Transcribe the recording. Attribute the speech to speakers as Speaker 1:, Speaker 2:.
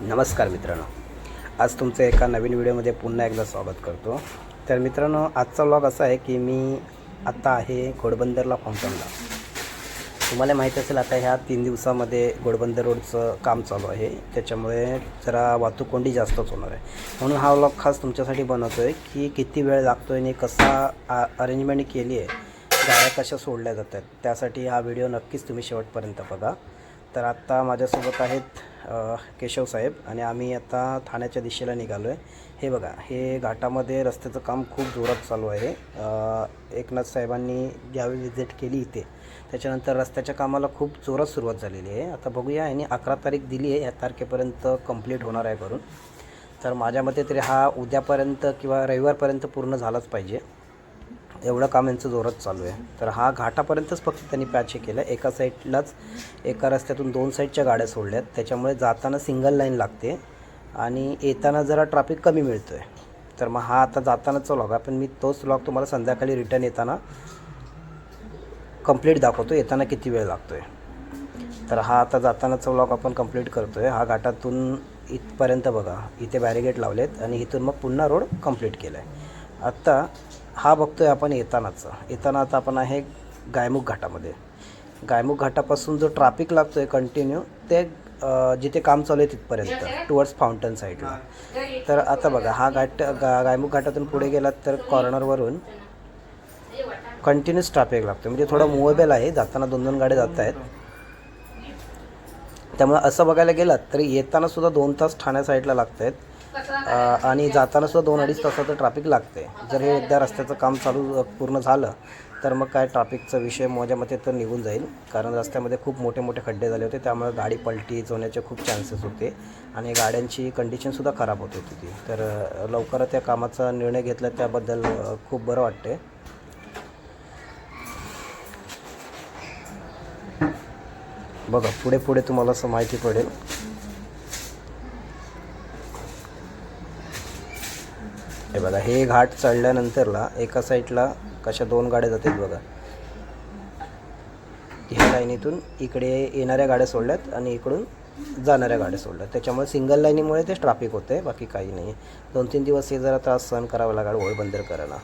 Speaker 1: नमस्कार मित्रांनो. आज तुमचं एका नवीन व्हिडिओमध्ये पुन्हा एकदा स्वागत करतो. तर मित्रांनो आजचा व्लॉग असा आहे की मी आत्ता आहे घोडबंदरला फाउंटनला तुम्हाला माहीत असेल आता ह्या तीन दिवसामध्ये घोडबंदर रोडचं काम चालू आहे. त्याच्यामुळे जरा वाहतूक कोंडी जास्तच होणार आहे. म्हणून हा व्लॉग खास तुमच्यासाठी बनवतो आहे की किती वेळ लागतो आहे आणि कसा अरेंजमेंट केली आहे गाड्या कशा सोडल्या जातात त्यासाठी हा व्हिडिओ नक्कीच तुम्ही शेवटपर्यंत बघा. तर आत्ता माझ्यासोबत आहेत केशव साहेब आणि आम्ही आता ठाण्याच्या दिशेला निघालो आहे हे बघा हे घाटामध्ये रस्त्याचं काम खूप जोरात चालू आहे. एकनाथ साहेबांनी ज्यावेळी व्हिजिट केली इथे त्याच्यानंतर रस्त्याच्या कामाला खूप जोरात सुरुवात झालेली आहे. आता बघूया यांनी अकरा तारीख दिली आहे या तारखेपर्यंत कंप्लीट होणार आहे करून तर माझ्या मते तरी हा उद्यापर्यंत किंवा रविवारपर्यंत पूर्ण झालाच पाहिजे. एवढं काम यांचं जोरात चालू आहे. तर हा घाटापर्यंतच फक्त त्यांनी पॅच हे केलं. एका साईडलाच एका रस्त्यातून दोन साईडच्या गाड्या सोडल्यात. त्याच्यामुळे जाताना सिंगल लाईन लागते आणि येताना जरा ट्रॅफिक कमी मिळतो आहे तर मग हा आता जातानाचा लॉग आहे. पण मी तोच लॉग तुम्हाला संध्याकाळी रिटर्न येताना कंप्लीट दाखवतो. येताना किती वेळ लागतो आहे तर हा आता जातानाचा व्लॉग आपण कंप्लीट करतो आहे हा घाटातून इथपर्यंत बघा. इथे बॅरिगेट लावलेत आणि इथून मग पुन्हा रोड कंप्लीट केला आहे आत्ता हा बघतो आहे आपण येतानाचा. येताना आता आपण आहे गायमुख घाटामध्ये. गायमुख घाटापासून जो ट्रॅफिक लागतो आहे कंटिन्यू ते जिथे काम चालू आहे तिथपर्यंत टुवर्ड्स फाउंटन साईडला तर आता बघा हा घाट गा गायमुख घाटातून पुढे गेलात तर कॉर्नरवरून कंटिन्यूस ट्रॅफिक लागतो म्हणजे थोडं मुवेबल आहे जाताना दोन दोन गाड्या जात आहेत. त्यामुळे असं बघायला गेलात तरी येताना सुद्धा दोन तास ठाण्या साईडला लागत आहेत आणि जाताना सुद्धा दोन अडीच तासाचं ट्रॅफिक लागते. जर हे एकदा रस्त्याचं काम चालू पूर्ण झालं तर मग काय ट्रॅफिकचा विषय माझ्या मते तर निघून जाईल. कारण रस्त्यामध्ये खूप मोठे मोठे खड्डे झाले होते त्यामुळे गाडी पलटी होण्याचे खूप चान्सेस होते आणि गाड्यांची कंडिशनसुद्धा खराब होत होती ती. तर लवकर लवकरच त्या कामाचा निर्णय घेतला त्याबद्दल खूप बरं वाटते बघा पुढे पुढे तुम्हाला असं माहिती पडेल. हे बघा हे घाट चढल्यानंतरला एका साईडला कशा दोन गाड्या जातात बघा. ह्या लाईनीतून इकडे येणाऱ्या गाड्या सोडल्यात आणि इकडून जाणाऱ्या गाड्या सोडल्यात. त्याच्यामुळे सिंगल लाईनीमुळे ते ट्रॅफिक होते बाकी काही नाही दोन तीन दिवस हे जरा त्रास सहन करावा लागेल ओळ बंदर करायला